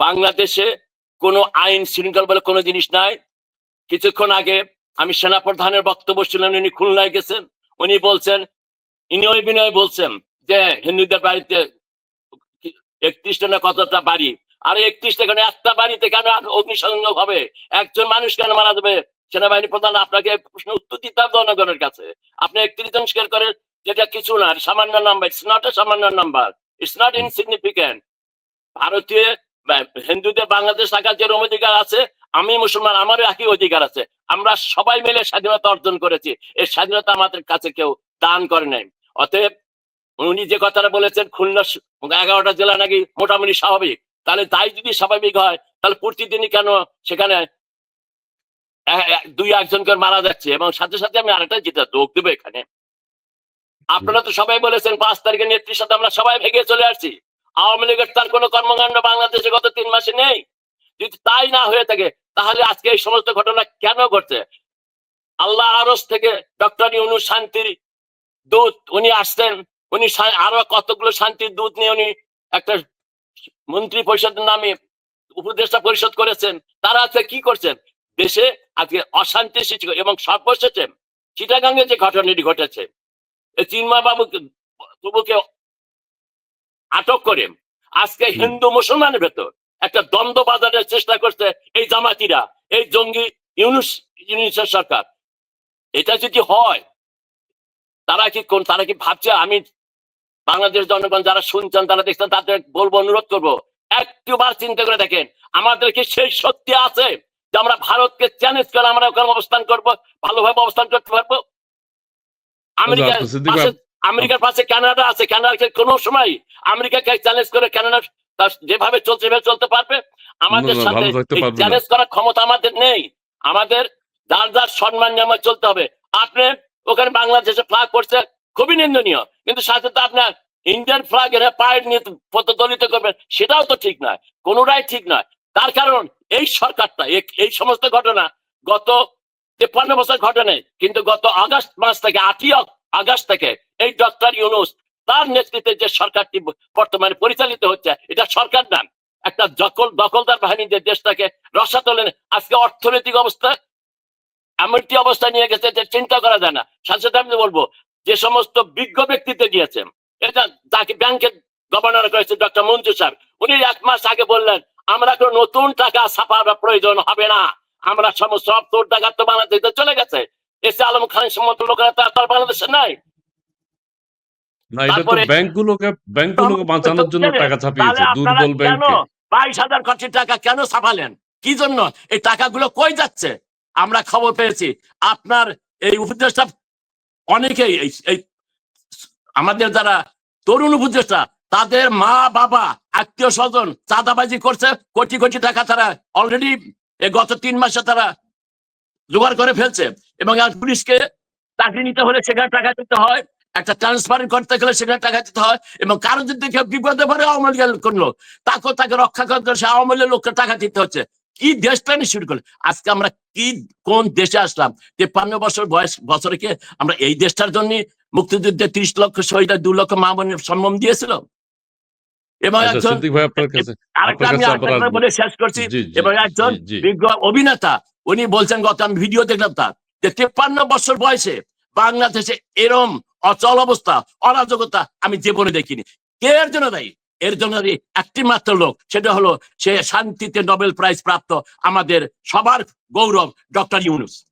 বাংলাদেশে কোনো আইন শৃঙ্খলা বলে কোনো জিনিস নাই। কিছুক্ষণ আগে আমি সেনাপ্রধানের বক্তব্য শুনলেন উনি খুলনায় গেছেন। উনি বলছেন, ইনি ওই বিনয় বলছেন যে হিন্দুদের বাড়িতে একত্রিশটা না কতটা বাড়ি? আর একত্রিশটা কেন একটা বাড়িতে কেন অগ্নিসংযোগ হবে? একজন মানুষ কেন মারা যাবে? সেনাবাহিনী প্রধান, আপনাকে প্রশ্ন উত্তর দিতে হবে জনগণের কাছে। আপনি একত্রিশ জন স্বীকার করেন, যেটা কিছু না, সামান্য নাম্বার ইটস নট এ সামান্য নাম্বার ইটস নট ইনসিগনিফিকেন্ট ভারতীয় হিন্দুদের বাংলাদেশ থাকার যেরকম অধিকার আছে, আমি মুসলমান, আমারও একই অধিকার আছে। আমরা সবাই মিলে স্বাধীনতা অর্জন করেছি। এই স্বাধীনতা আমাদের কাছে কেউ দান করে নাই। অতএব উনি যে কথাটা বলেছেন, খুলনা এগারোটা জেলা নাকি মোটামুটি স্বাভাবিক। তাহলে তাই যদি স্বাভাবিক হয়, তাহলে প্রতিদিনই কেন সেখানে দুই একজনকে মারা যাচ্ছে? এবং সাথে সাথে আমি আরেকটা যেটা যোগ দেবো এখানে। আপনারা তো সবাই বলেছেন, পাঁচ তারিখে নেত্রীর সাথে আমরা সবাই ভেঙে চলে আসছি। আওয়ামী লীগের তার কোনো কর্মকাণ্ড বাংলাদেশে গত তিন মাসে নেই। যদি তাই না হয়ে থাকে, তাহলে আজকে এই সমস্ত ঘটনা কেন ঘটছে? আল্লাহ আরস থেকে ডক্টর ইউনু শান্তির দূত উনি আসছেন। উনি আরও কতগুলো শান্তির দূত নিয়ে উনি একটা মন্ত্রী পরিষদের নামে উপদেষ্টা পরিষদ করেছেন। তারা আজকে কি করছেন? দেশে আজকে অশান্তি সৃষ্টি এবং সর্বশেষে চিটাগাঙ্গে যে ঘটনাটি ঘটেছে, এই চিন্ময় বাবু প্রভুকে আটক করে আজকে হিন্দু মুসলমানের ভেতর একটা দ্বন্দ্ব বাজারের চেষ্টা করছে এই জামাতিরা এই জঙ্গি ইউনুস ইউনিসের সরকার। এটা যদি হয় তারা কি কোন তারা কি ভাবছে আমি বাংলাদেশ জনগণ যারা শুনছেন তারা দেখছেন তাদের বলব অনুরোধ করব একটিবার চিন্তা করে দেখেন আমাদের কি সেই শক্তি আছে যে আমরা ভারতকে চ্যালেঞ্জ করে আমরা ওখানে অবস্থান করব ভালোভাবে অবস্থান করতে পারব? আমেরিকার আচ্ছা, পাশে আমেরিকার পাশে কানাডা আছে কানাডাকে কোনো সময় আমেরিকাকে চ্যালেঞ্জ করে কানাডা তার যেভাবে চলছে সেভাবে চলতে পারবে। আমাদের সাথে। চ্যালেঞ্জ করার ক্ষমতা আমাদের নেই। আমাদের যার যার সম্মান নিয়ে চলতে হবে। আপনি ওখানে বাংলাদেশে ফ্লাগ করছে খুবই নিন্দনীয়। কিন্তু সাথে তো আপনার ইন্ডিয়ান ফ্লাগ এর পায়ের নিয়ে প্রতিদলিত করবেন সেটাও তো ঠিক নয় কোনোটাই ঠিক নয়। তার কারণ এই সরকারটা এই সমস্ত ঘটনা গত তেপ্পান্ন বছর ঘটনে কিন্তু গত আগস্ট মাস থেকে আটই আগস্ট থেকে এই ডক্টর ইউনুস, তার নেতৃত্বে যে সরকারটি বর্তমানে পরিচালিত হচ্ছে, এটা সরকার না, একটা দখল দখলদার বাহিনী যে দেশটাকে রসাতলে আজকে অর্থনৈতিক অবস্থা এমন একটি অবস্থা নিয়ে গেছে যে চিন্তা করা যায় না। সাথে আমি বলব, যে সমস্ত বিজ্ঞ ব্যক্তিত্ব দিয়েছেন এটা যাকে ব্যাংকের গভর্নর করেছে ডক্টর মঞ্জু স্যার, উনি এক মাস আগে বললেন, আমরা কোনো নতুন টাকা ছাপার প্রয়োজন হবে না। আমরা সমস্ত সব তোর টাকা তো বাংলাদেশে চলে গেছে। এসে আলম খান সমস্ত লোকেরা তার বাংলাদেশে নাই। না এটা তো ব্যাংকগুলোকে ব্যাংকগুলোকে বাঁচানোর জন্য টাকা ছাপিয়েছে দুর্বল ব্যাংকে? বাইশ হাজার কোটি টাকা কেন ছাপালেন? কি জন্য? এই টাকাগুলো কই যাচ্ছে? আমরা খবর পেয়েছি। আপনার এই উপদেষ্টা অনেকেই এই- আমাদের যারা তরুণ উপদেষ্টা তাদের মা বাবা আত্মীয় স্বজন চাঁদাবাজি করছে কোটি কোটি টাকা তারা অলরেডি গত তিন মাসে তারা জোগাড় করে ফেলছে এবং পুলিশকে চাকরি নিতে হলে সেখানে টাকা দিতে হয়। একটা ট্রান্সফার করতে গেলে সেখানে টাকা দিতে হয় এবং কারও যদি কেউ বিপদে পড়ে আওয়ামী লীগের করল তাকেও তাকে রক্ষা করতে সে আওয়ামী লীগের লোককে টাকা দিতে হচ্ছে। কি দেশটা নিয়ে শুরু করল? আজকে আমরা কি কোন দেশে আসলাম? তেপান্ন বছর বয়স বছরে কি আমরা এই দেশটার জন্য মুক্তিযুদ্ধে ত্রিশ লক্ষ শহীদ দু লক্ষ মা বোনের সম্মান দিয়েছিল? এবং আচ্ছা একজন আরেকটা আমি আরেকটা। বলে শেষ করছি। এবং একজন বিজ্ঞ অভিনেতা উনি বলছেন গত আমি ভিডিও দেখলাম তার যে তেপ্পান্ন বছর বয়সে বাংলাদেশে এরম অচল অবস্থা, অরাজকতা আমি জীবনে দেখিনি। কে এর জন্য দায়ী? এর জন্য একটি মাত্র লোক, সেটা হলো সে শান্তিতে নোবেল প্রাইজ প্রাপ্ত আমাদের সবার গৌরব ডক্টর ইউনুস।